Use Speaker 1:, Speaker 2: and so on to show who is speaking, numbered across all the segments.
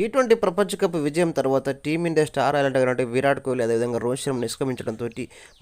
Speaker 1: T twenty ప్రపంచ cup విజయం తర్వాత టీమిండియా స్టార్ ఐలెంట్ విరాట్ కోహ్లీ అదేవిధంగా రోహిత్ శర్మ నిష్క్రమించడంతో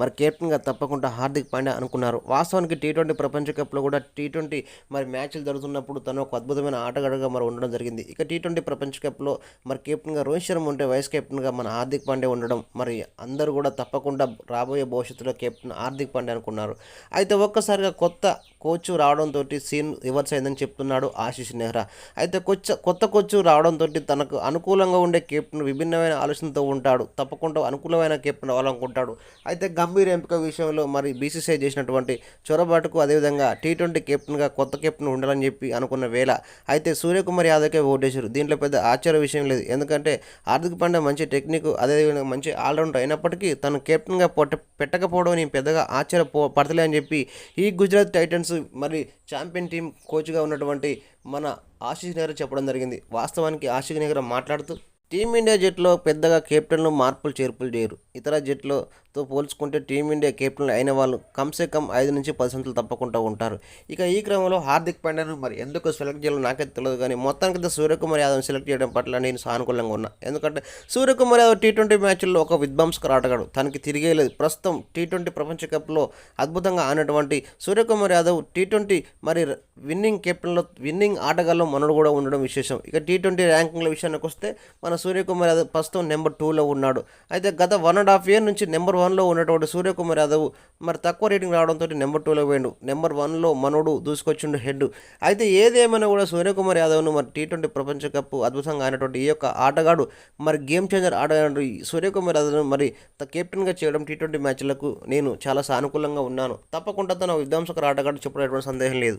Speaker 1: మరి కెప్టెన్గా తప్పకుండా హార్దిక్ పాండ్యా అనుకున్నారు. వాస్తవానికి టీ ట్వంటీ ప్రపంచ కప్లో కూడా టీ ట్వంటీ మరి మ్యాచ్లు జరుగుతున్నప్పుడు తను ఒక అద్భుతమైన ఆటగాడుగా మరి ఉండడం జరిగింది. ఇక టీ ట్వంటీ ప్రపంచ కప్లో మరి కెప్టెన్గా రోహిత్ శర్మ ఉంటే వైస్ కెప్టెన్గా మన హార్దిక్ పాండే ఉండడం మరి అందరూ కూడా తప్పకుండా రాబోయే భవిష్యత్తులో కెప్టెన్ హార్దిక్ పాండే అనుకున్నారు. అయితే ఒక్కసారిగా కొత్త కోచ్ రావడంతో సీన్ రివర్స్ అయిందని చెప్తున్నాడు ఆశీష్ నెహ్రా. అయితే కొచ్చ కొత్త కోచ్ రావడంతో మనకు అనుకూలంగా ఉండే కెప్టెన్ విభిన్నమైన ఆలోచనతో ఉంటాడు. తప్పకుండా అనుకూలమైన కెప్టెన్ అవ్వాలనుకుంటాడు. అయితే గంభీర్ ఎంపిక విషయంలో మరి బీసీసీఐ చేసినటువంటి చొరబాటుకు అదేవిధంగా టీ ట్వంటీ కెప్టెన్గా కొత్త కెప్టెన్ ఉండాలని చెప్పి అనుకున్న వేళ అయితే సూర్యకుమార్ యాదవ్కే ఓటేశారు. దీంట్లో పెద్ద ఆశ్చర్య విషయం లేదు. ఎందుకంటే హార్దిక్ పాండ్యా మంచి టెక్నిక్ అదేవిధంగా మంచి ఆల్రౌండర్ అయినప్పటికీ తను కెప్టెన్గా పొట్ట పెట్టకపోవడం నేను పెద్దగా ఆశ్చర్య పడతలే అని చెప్పి ఈ గుజరాత్ టైటన్స్ మరి ఛాంపియన్ టీం కోచ్గా ఉన్నటువంటి మన ఆశిష్ నెహ్రా చెప్పడం జరిగింది. వాస్తవానికి ఆశిష్ నెహ్రా మాట్లాడుతూ టీమిండియా జట్టులో పెద్దగా కెప్టెన్లు మార్పులు చేర్పులు చేయరు. ఇతర జట్లతో పోల్చుకుంటే టీమిండియా కెప్టెన్లు అయిన వాళ్ళు కమ్సే కమ్ ఐదు నుంచి పది సంవత్సరాలు తప్పకుండా ఉంటారు. ఇక ఈ క్రమంలో హార్దిక్ పాండ్యాను మరి ఎందుకు సెలెక్ట్ చేయాలో నాకైతే తెలియదు కానీ మొత్తానికి సూర్యకుమార్ యాదవ్ సెలెక్ట్ చేయడం పట్ల నేను సానుకూలంగా ఉన్నా. ఎందుకంటే సూర్యకుమార్ యాదవ్ టీ ట్వంటీ మ్యాచ్ల్లో ఒక విధ్వంసకర ఆటగాడు. తనకి తిరిగే లేదు. ప్రస్తుతం టీ ట్వంటీ ప్రపంచ కప్లో అద్భుతంగా ఆడినటువంటి సూర్యకుమార్ యాదవ్ టీ ట్వంటీ మరి విన్నింగ్ కెప్టెన్లో విన్నింగ్ ఆటగాళ్ళు మనడు కూడా ఉండడం విశేషం. ఇక టీ ట్వంటీ ర్యాంకింగ్ల విషయానికి వస్తే మన సూర్యకుమార్ యాదవ్ ప్రస్తుతం నెంబర్ టూలో ఉన్నాడు. అయితే గత వన్ అండ్ హాఫ్ ఇయర్ నుంచి నెంబర్ వన్లో ఉన్నటువంటి సూర్యకుమార్ యాదవ్ మరి తక్కువ రేటింగ్ రావడంతో నెంబర్ టూలో పోయిండు. నెంబర్ వన్లో మనోడు దూసుకొచ్చిండు హెడ్. అయితే ఏదేమైనా కూడా సూర్యకుమార్ యాదవ్ను మరి టీ ట్వంటీ ప్రపంచ కప్ అద్భుతంగా అయినటువంటి ఈ యొక్క ఆటగాడు మరి గేమ్ చేంజర్ ఆటగాడు ఈ సూర్యకుమార్ యాదవ్ను మరి త- కెప్టెన్గా చేయడం టీ ట్వంటీ మ్యాచ్లకు నేను చాలా సానుకూలంగా ఉన్నాను. తప్పకుండా తన విధ్వంసకర ఆటగాడు చెప్పడం సందేహం లేదు.